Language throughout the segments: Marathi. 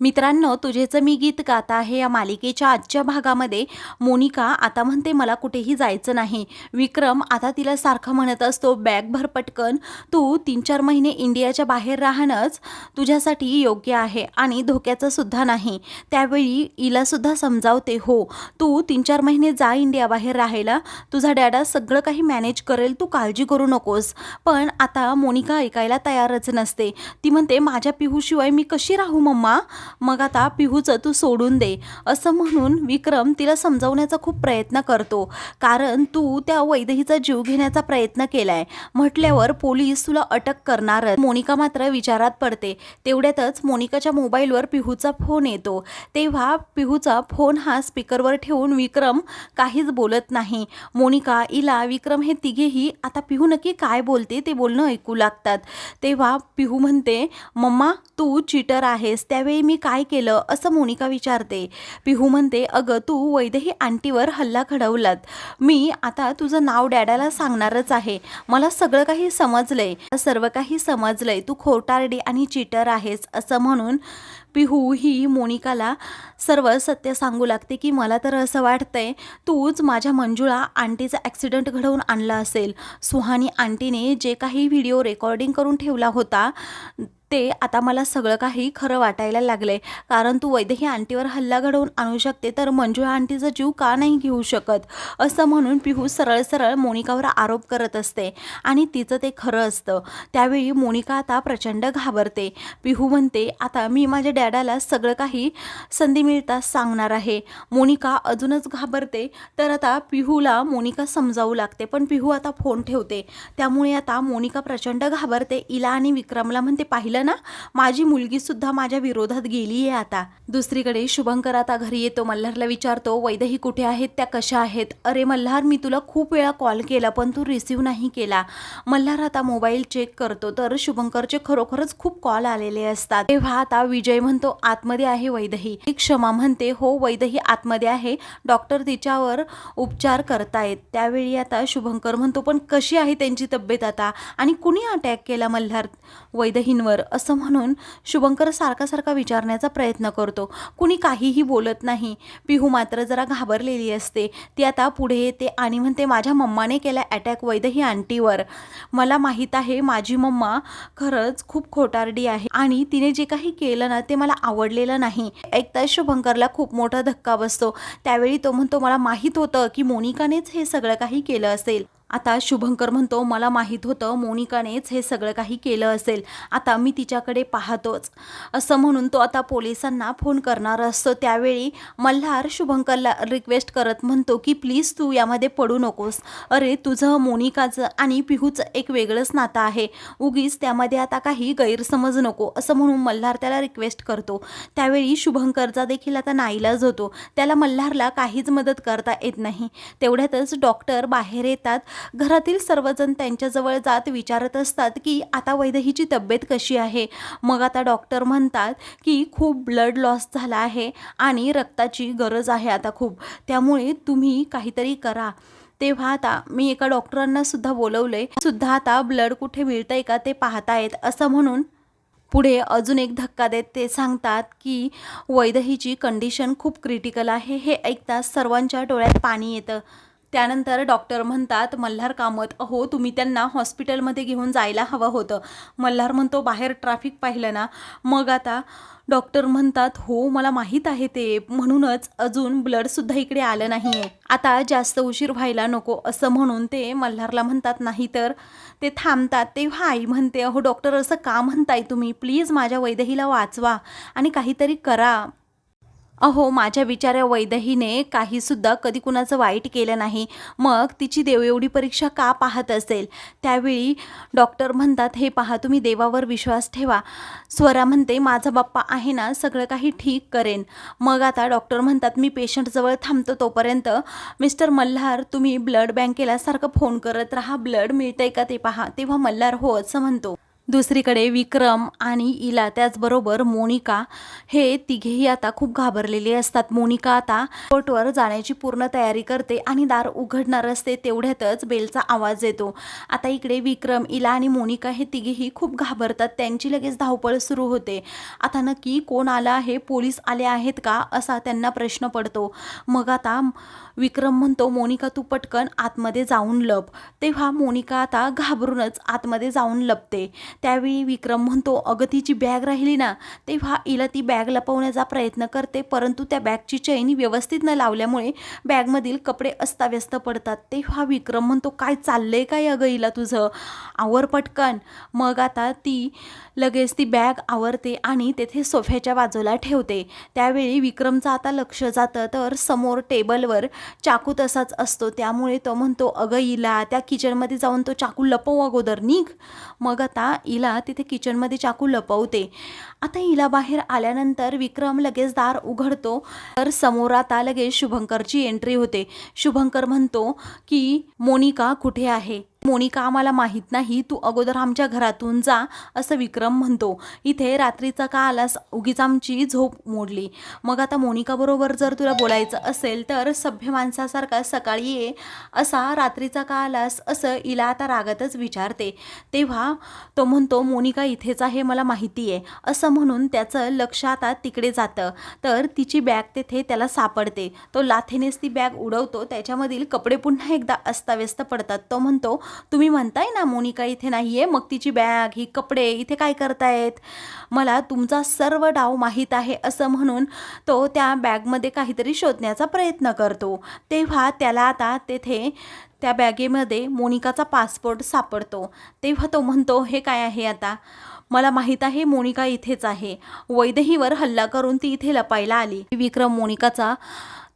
मित्रांनो तुझेचं मी गीत गात आहे या मालिकेच्या आजच्या भागामध्ये मोनिका आता म्हणते मला कुठेही जायचं नाही. विक्रम आता तिला सारखं म्हणत असतो बॅग भर पटकन. तू तीन चार महिने इंडियाच्या बाहेर राहणंच तुझ्यासाठी योग्य आहे आणि धोक्याचं सुद्धा नाही. त्यावेळी हिलासुद्धा समजावते हो तू तीन चार महिने जा इंडिया बाहेर राहायला. तुझा डॅडा सगळं काही मॅनेज करेल तू काळजी करू नकोस. पण आता मोनिका ऐकायला तयारच नसते. ती म्हणते माझ्या पिहूशिवाय मी कशी राहू मम्मा? मग आता पिहूचं तू सोडून दे. असं म्हणून विक्रम तिला समजावण्याचा खूप प्रयत्न करतो. कारण तू त्या वैदेहीचा जीव घेण्याचा प्रयत्न केलाय. म्हटल्यावर पोलीस तुला अटक करणार मोनिका मात्र विचारात पडते. तेवढ्यातच मोनिकाच्या मोबाईलवर पिहूचा फोन येतो. तेव्हा पिहूचा फोन हा स्पीकरवर ठेवून विक्रम काहीच बोलत नाही. मोनिका इला विक्रम हे तिघेही आता पिहू नक्की काय बोलते ते बोलणं ऐकू लागतात. तेव्हा पिहू म्हणते मम्मा तू चिटर आहेस. त्यावेळी मी काय केलं? असं मोनिका विचारते. पिहू म्हणते अगं तू वैदेही आंटीवर हल्ला घडवलात. मी आता तुझं नाव डॅडाला सांगणारच आहे. मला सगळं काही समजलंय. सर्व काही समजलंय. तू खोटारडी आणि चिटर आहेस असं म्हणून पिहू ही मोनिकाला सर्व सत्य सांगू लागते की मला तर असं वाटतंय तूच माझ्या मंजुळा आंटीचा ॲक्सिडंट घडवून आणला असेल. सुहानी आंटीने जे काही व्हिडिओ रेकॉर्डिंग करून ठेवला होता ते आता मला सगळं काही खरं वाटायला लागले कारण तू वैदेही आंटीवर हल्ला घडवून आणू शकते तर मंजुळा आंटीचा जीव का नाही घेऊ शकत? असं म्हणून पिहू सरळ सरळ मोनिकावर आरोप करत असते. आणि तिचं ते खरं असतं. त्यावेळी मोनिका आता प्रचंड घाबरते. पिहू म्हणते आता मी माझ्या डॅडाला सगळं काही संधी मिळताच सांगणार आहे. मोनिका अजूनच घाबरते. तर आता पिहूला मोनिका समजावू लागते पण पिहू आता फोन ठेवते. त्यामुळे आता मोनिका प्रचंड घाबरते. इला आणि विक्रमला म्हणते पाहिलं ना? माझी मुलगी सुद्धा माझ्या विरोधात गेली आहे आता. दुसरीकडे शुभंकर आता घरी येतो. मल्हारला विचारतो वैदही कुठे आहेत? त्या कशा आहेत? अरे मल्हार मी तुला खूप वेळा कॉल केला पण तू रिसिव्ह नाही केला. मल्हार आता मोबाईल चेक करतो तर शुभंकरचे खरोखरच खूप कॉल आलेले असतात. तेव्हा आता विजय म्हणतो आतमध्ये आहे वैदही. ती क्षमा म्हणते हो वैदही आतमध्ये आहे. डॉक्टर तिच्यावर उपचार करतायत. त्यावेळी आता शुभंकर म्हणतो पण कशी आहे त्यांची तब्येत आता? आणि कुणी अटॅक केला मल्हार वैदहींवर? असं म्हणून शुभंकर सारखा सारखा विचारण्याचा प्रयत्न करतो. कुणी काहीही बोलत नाही. पिहू मात्र जरा घाबरलेली असते. ती आता पुढे येते आणि म्हणते माझ्या मम्माने केला अटॅक वैदही आंटीवर. मला माहीत आहे माझी मम्मा खरंच खूप खोटारडी आहे आणि तिने जे काही केलं ना ते मला आवडलेलं नाही. एकदा शुभंकरला खूप मोठा धक्का बसतो. त्यावेळी तो म्हणतो मला माहीत होतं की मोनिकानेच हे सगळं काही केलं असेल. आता शुभंकर म्हणतो मला माहीत होतं मोनिकानेच हे सगळं काही केलं असेल. आता मी तिच्याकडे पाहतोच. असं म्हणून तो आता पोलिसांना फोन करणार असतो. त्यावेळी मल्हार शुभंकरला रिक्वेस्ट करत म्हणतो की प्लीज तू यामध्ये पडू नकोस. अरे तुझं मोनिकाचं आणि पिहूचं एक वेगळंच नातं आहे. उगीच त्यामध्ये आता काही गैरसमज नको. असं म्हणून मल्हार त्याला रिक्वेस्ट करतो. त्यावेळी शुभंकरचा देखील आता नाईलाज होतो. त्याला मल्हारला काहीच मदत करता येत नाही. तेवढ्यातच डॉक्टर बाहेर येतात. घरातील सर्वजण त्यांच्याजवळ जात विचारत असतात की आता वैदेहीची तब्येत कशी आहे? मग आता डॉक्टर म्हणतात की खूप ब्लड लॉस झाला आहे आणि रक्ताची गरज आहे आता खूप. त्यामुळे तुम्ही काहीतरी करा. तेव्हा आता मी एका डॉक्टरांना सुद्धा बोलवलंय सुद्धा आता ब्लड कुठे मिळतंय का ते पाहतायत? असं म्हणून पुढे अजून एक धक्का देत ते सांगतात की वैदहीची कंडिशन खूप क्रिटिकल आहे हे ऐकताच सर्वांच्या डोळ्यात पाणी येतं. त्यानंतर डॉक्टर म्हणतात मल्हार कामत अहो तुम्ही त्यांना हॉस्पिटलमध्ये घेऊन जायला हवं होतं. मल्हार म्हणतो बाहेर ट्रॅफिक पाहिलं ना. मग आता डॉक्टर म्हणतात हो मला माहीत आहे ते म्हणूनच अजून ब्लडसुद्धा इकडे आलं नाही आहे आता जास्त उशीर व्हायला नको असं म्हणून ते मल्हारला म्हणतात. नाही तर ते थांबतात. तेव्हा आई म्हणते अहो डॉक्टर असं का म्हणताय तुम्ही? प्लीज माझ्या वैदेहीला वाचवा आणि काहीतरी करा. अहो माझ्या बिचाऱ्या वैदहीने काहीसुद्धा कधी कुणाचं वाईट केलं नाही. मग तिची देव एवढी परीक्षा का पाहत असेल? त्यावेळी डॉक्टर म्हणतात हे पहा तुम्ही देवावर विश्वास ठेवा. स्वरा म्हणते माझा बाप्पा आहे ना सगळं काही ठीक करेन. मग आता डॉक्टर म्हणतात मी पेशंटजवळ थांबतो तोपर्यंत. मिस्टर मल्हार तुम्ही ब्लड बँकेला सारखं फोन करत राहा. ब्लड मिळतंय का ते पहा. तेव्हा मल्हार हो असं म्हणतो. दुसरीकडे विक्रम आणि इला त्याचबरोबर मोनिका हे तिघेही आता खूप घाबरलेले असतात. मोनिका आता कोर्टवर जाण्याची पूर्ण तयारी करते आणि दार उघडणार असते तेवढ्यातच बेलचा आवाज येतो. आता इकडे विक्रम इला आणि मोनिका हे तिघेही खूप घाबरतात. त्यांची लगेच धावपळ सुरू होते. आता नक्की कोण आलं आहे? पोलीस आले आहेत का? असा त्यांना प्रश्न पडतो. मग आता विक्रम म्हणतो मोनिका तू पटकन आतमध्ये जाऊन लप. तेव्हा मोनिका आता घाबरूनच आतमध्ये जाऊन लपते. त्यावेळी विक्रम म्हणतो अगं तिची बॅग राहिली ना तेव्हा इला ती बॅग लपवण्याचा प्रयत्न करते परंतु त्या बॅगची चैन व्यवस्थित न लावल्यामुळे बॅगमधील कपडे अस्ताव्यस्त पडतात. तेव्हा विक्रम म्हणतो काय चाललंय काय अगं इला तुझं? आवर पटकन. मग आता ती लगेच ती बॅग आवरते आणि तेथे सोफ्याच्या बाजूला ठेवते. त्यावेळी विक्रमचं आता लक्ष जातं तर समोर टेबलवर चाकू तसाच असतो. त्यामुळे तो म्हणतो अगं इला त्या किचनमध्ये जाऊन तो चाकू लपव अगोदर निघ. मग आता इला तिथे किचनमध्ये चाकू लपवते. आता इला बाहेर आल्यानंतर विक्रम लगेच दार उघडतो. तर समोर आता लगेच शुभंकरची एंट्री होते. शुभंकर म्हणतो की मोनिका कुठे आहे? मोनिका आम्हाला माहीत नाही तू अगोदर आमच्या घरातून जा असं विक्रम म्हणतो. इथे रात्रीचा का आलास? उगीच आमची झोप मोडली. मग आता मोनिकाबरोबर जर तुला बोलायचं असेल तर सभ्य माणसासारखा सकाळी ये असा रात्रीचा का आलास? असं इला आता रागातच विचारते. तेव्हा तो म्हणतो मोनिका इथेच आहे मला माहिती आहे. असं म्हणून त्याचं लक्ष आता तिकडे जातं. तर तिची बॅग तेथे त्याला सापडते. तो लाथेनेच ती बॅग उडवतो. त्याच्यामधील कपडे पुन्हा एकदा अस्ताव्यस्त पडतात. तो म्हणतो तुम्ही म्हणताय ना मोनिका इथे नाही आहे मग तिची बॅग ही कपडे इथे काय करतायत? मला तुमचा सर्व डाव माहीत आहे असं म्हणून तो त्या बॅगमध्ये काहीतरी शोधण्याचा प्रयत्न करतो. तेव्हा त्याला आता तेथे त्या बॅगेमध्ये मोनिकाचा पासपोर्ट सापडतो. तेव्हा तो म्हणतो हे काय आहे आता? मला माहीत आहे मोनिका इथेच आहे. वैदेहीवर हल्ला करून ती इथे लपायला आली. विक्रम मोनिकाचा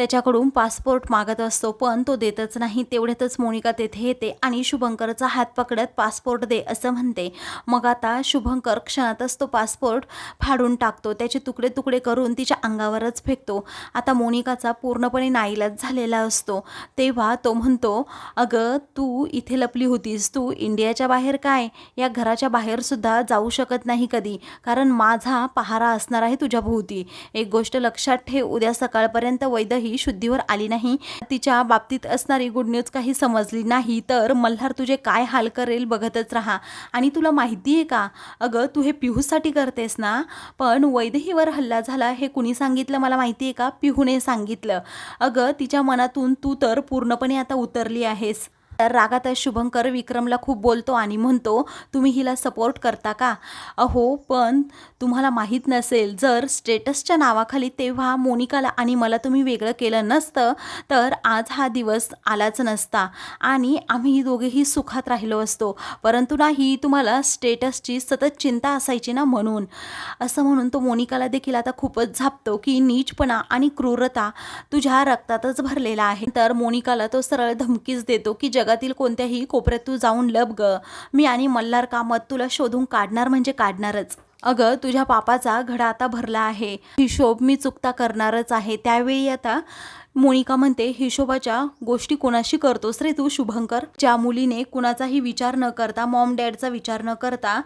त्याच्याकडून पासपोर्ट मागत असतो पण तो देतच नाही. तेवढ्यातच मोनिका तेथे येते आणि शुभंकरचा हात पकडत पासपोर्ट दे असं म्हणते. मग आता शुभंकर क्षणातच तो पासपोर्ट फाडून टाकतो. त्याचे तुकडे तुकडे करून तिच्या अंगावरच फेकतो. आता मोनिकाचा पूर्णपणे नाईलाज झालेला असतो. तेव्हा तो म्हणतो अगं तू इथे लपली होतीस. तू इंडियाच्या बाहेर काय? या घराच्या बाहेरसुद्धा जाऊ शकत नाही कधी. कारण माझा पहारा असणार आहे तुझ्या भोवती. एक गोष्ट लक्षात ठेव. उद्या सकाळपर्यंत वैदही ही शुद्धीवर आली नाही. तिच्या बाबतीत असणारी गुड न्यूज काही समजली नाही. तर मल्हार तुझे काय हाल करेल बघतच राहा. आणि तुला माहिती आहे का? अगं तू हे पिहूसाठी करतेस ना? पण वैदेहीवर हल्ला झाला हे कुणी सांगितलं? मला माहिती आहे का? पिहूने सांगितलं. अगं तिच्या मनातून तू तर पूर्णपणे आता उतरली आहेस. तर रागात शुभंकर विक्रमला खूप बोलतो आणि म्हणतो तुम्ही हिला सपोर्ट करता का? अहो पण तुम्हाला माहीत नसेल जर स्टेटसच्या नावाखाली तेव्हा मोनिकाला आणि मला तुम्ही वेगळं केलं नसतं तर आज हा दिवस आलाच नसता आणि आम्ही दोघेही सुखात राहिलो असतो. परंतु नाही तुम्हाला स्टेटसची सतत चिंता असायची ना म्हणून. असं म्हणून तो मोनिकाला देखील आता खूपच झापतो की नीचपणा आणि क्रूरता तुझ्या रक्तातच भरलेला आहे. तर मोनिकाला तो सरळ धमकीच देतो की जग जगातील कोणत्याही कोपऱ्यात तू जाऊन लब ग. मी आणि मल्हार कामत तुला शोधून काढणार म्हणजे काढणारच. अगं तुझ्या पापाचा घडा आता भरला आहे. हिशोब मी चुकता करणारच आहे. त्यावेळी आता मोनिका म्हणते हिशोबाच्या गोष्टी कोणाशी करतोस रे तू शुभंकर? ज्या मुलीने कुणाचाही विचार न करता मॉम डॅडचा विचार न करता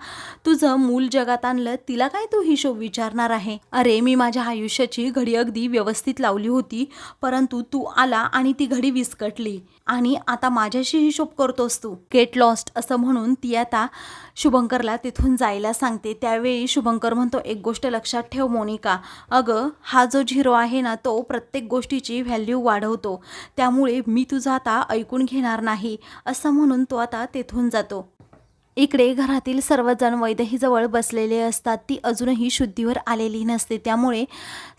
तुझं मूल जगात आणलं तिला काय तू हिशोब विचारणार आहे? अरे मी माझ्या आयुष्याची घडी अगदी व्यवस्थित लावली होती परंतु तू आला आणि ती घडी विस्कटली. आणि आता माझ्याशी हिशोब करतोस तू. गेट लॉस्ट असं म्हणून ती आता शुभंकरला तिथून जायला सांगते. त्यावेळी शुभंकर म्हणतो एक गोष्ट लक्षात ठेव मोनिका. अगं हा जो झिरो आहे ना तो प्रत्येक गोष्टीची व्हॅल्यू वाढवतो. त्यामुळे मी तुझं आता ऐकून घेणार नाही असं म्हणून तो आता तेथून जातो. इकडे घरातील सर्वजण वैदहीजवळ बसलेले असतात. ती अजूनही शुद्धीवर आलेली नसते. त्यामुळे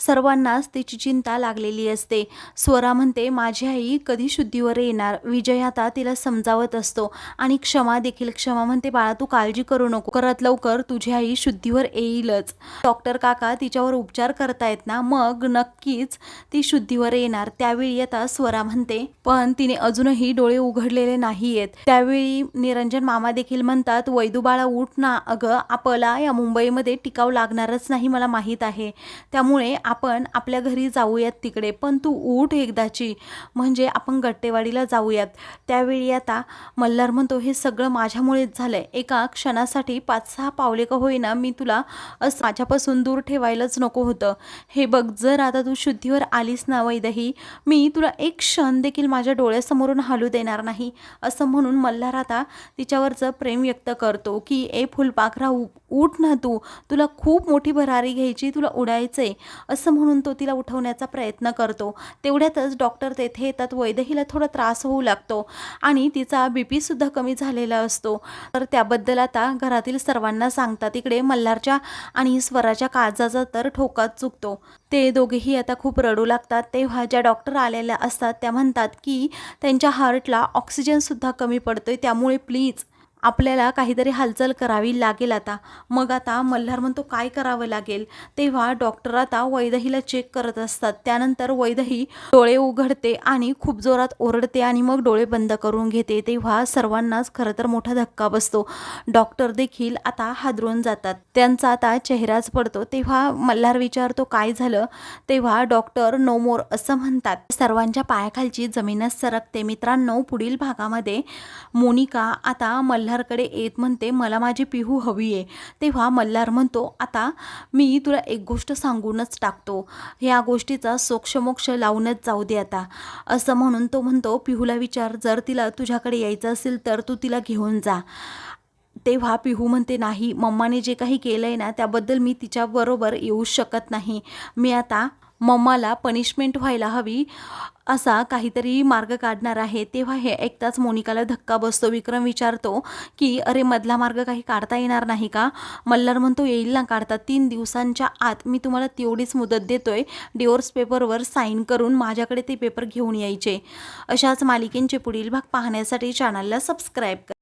सर्वांनाच तिची चिंता लागलेली असते. स्वरा म्हणते माझी आई कधी शुद्धीवर येणार? विजय आता तिला समजावत असतो आणि क्षमा देखील क्षमा म्हणते बाळा तू काळजी करू नको. करत लवकर तुझी आई शुद्धीवर येईलच. डॉक्टर काका तिच्यावर उपचार करतायत ना? मग नक्कीच ती शुद्धीवर येणार. त्यावेळी आता स्वरा म्हणते पण तिने अजूनही डोळे उघडलेले नाही आहेत त्यावेळी निरंजन मामा देखील म्हणतात म्हणतात वैदूबाळा उठ ना. अगं आपला या मुंबईमध्ये टिकाव लागणारच नाही मला माहीत आहे. त्यामुळे आपण आपल्या घरी जाऊयात तिकडे. पण तू उठ एकदाची. म्हणजे आपण गट्टेवाडीला जाऊयात. त्यावेळी आता मल्हार म्हणतो हे सगळं माझ्यामुळेच झालं आहे एका क्षणासाठी पाच सहा पावले का होईना मी तुला असं माझ्यापासून दूर ठेवायलाच नको होतं. हे बघ जर आता तू शुद्धीवर आलीस ना वैदही मी तुला एक क्षण देखील माझ्या डोळ्यासमोरून हलू देणार नाही. असं म्हणून मल्हार आता तिच्यावरचं प्रेम व्यक्त करतो की ए फुलपाखरा उ- उठ ना तू. तुला खूप मोठी भरारी घ्यायची तुला उडायचं आहे असं म्हणून तो तिला उठवण्याचा प्रयत्न करतो. तेवढ्यातच डॉक्टर तेथे येतात. वैदहीला थोडा त्रास होऊ लागतो आणि तिचा बी पीसुद्धा कमी झालेला असतो. तर त्याबद्दल आता घरातील सर्वांना सांगतात. इकडे मल्हारच्या आणि स्वराच्या काळजाचा तर ठोकाच चुकतो. ते दोघेही आता खूप रडू लागतात. तेव्हा ज्या डॉक्टर आलेल्या असतात त्या म्हणतात की त्यांच्या हार्टला ऑक्सिजनसुद्धा कमी पडतो आहे त्यामुळे प्लीज आपल्याला काहीतरी हालचाल करावी लागेल आता. मग आता मल्हार म्हणतो काय करावं लागेल? तेव्हा डॉक्टर आता वैदहीला चेक करत असतात. त्यानंतर वैदही डोळे उघडते आणि खूप जोरात ओरडते आणि मग डोळे बंद करून घेते. तेव्हा सर्वांनाच खरं तर मोठा धक्का बसतो. डॉक्टर देखील आता हादरून जातात. त्यांचा आता चेहराच पडतो. तेव्हा मल्हार विचारतो काय झालं? तेव्हा डॉक्टर नो मोर असं म्हणतात. सर्वांच्या पायाखालची जमीनच सरकते. मित्रांनो पुढील भागामध्ये मोनिका आता मल्हार मल्हारकडे येत म्हणते मला माझी पिहू हवी आहे. तेव्हा मल्हार म्हणतो आता मी तुला एक गोष्ट सांगूनच टाकतो. ह्या गोष्टीचा सोक्षमोक्ष लावूनच जाऊ दे आता. असं म्हणून तो म्हणतो पिहूला विचार जर तिला तुझ्याकडे यायचं असेल तर तू तिला घेऊन जा. तेव्हा पिहू म्हणते नाही मम्माने जे काही केलं आहे ना त्याबद्दल मी तिच्याबरोबर येऊ शकत नाही. मी आता मम्माला पनिशमेंट व्हायला हवी असा काहीतरी मार्ग काढणार आहे. तेव्हा हे ऐकताच मोनिकाला धक्का बसतो. विक्रम विचारतो की अरे मधला मार्ग काही काढता येणार नाही का? मल्हार म्हणतो येईल ना काढता. तीन दिवसांच्या आत मी तुम्हाला तेवढीच मुदत देतोय. डिवोर्स पेपरवर साईन करून माझ्याकडे ते पेपर घेऊन यायचे. अशाच मालिकेंचे पुढील भाग पाहण्यासाठी चॅनलला सबस्क्राईब करा.